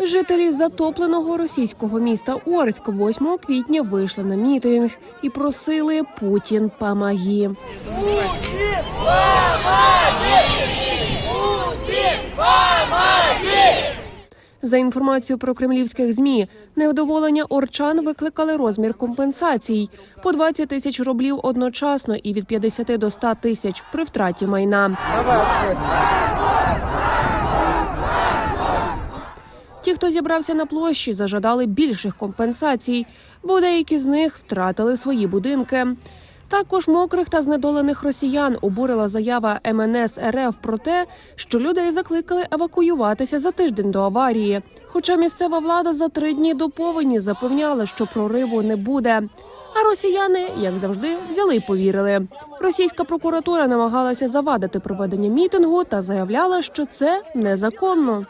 Жителі затопленого російського міста Орськ 8 квітня вийшли на мітинг і просили Путін помоги. За інформацією про кремлівських змі, невдоволення орчан викликали розмір компенсацій по 20 тисяч рублів одночасно і від 50 до 100 тисяч при втраті майна. Ті, хто зібрався на площі, зажадали більших компенсацій, бо деякі з них втратили свої будинки. Також мокрих та знедолених росіян обурила заява МНС РФ про те, що людей закликали евакуюватися за тиждень до аварії. Хоча місцева влада за три дні до повені запевняла, що прориву не буде. А росіяни, як завжди, взяли й повірили. Російська прокуратура намагалася завадити проведення мітингу та заявляла, що це незаконно.